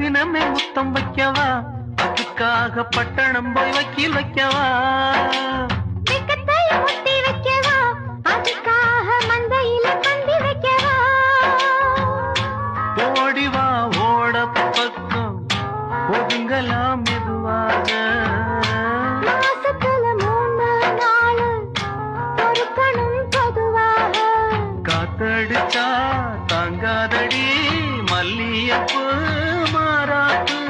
ரத்தினமே முத்தம் வைக்கவா? அதுக்காக பட்டணம் போய் வக்கீல் வைக்கவா? வைக்கவா? ஓடி பக்கம். ஒதுங்கலாம் மெதுவாக. காத்தடிச்சா தாங்காதடி Thank you.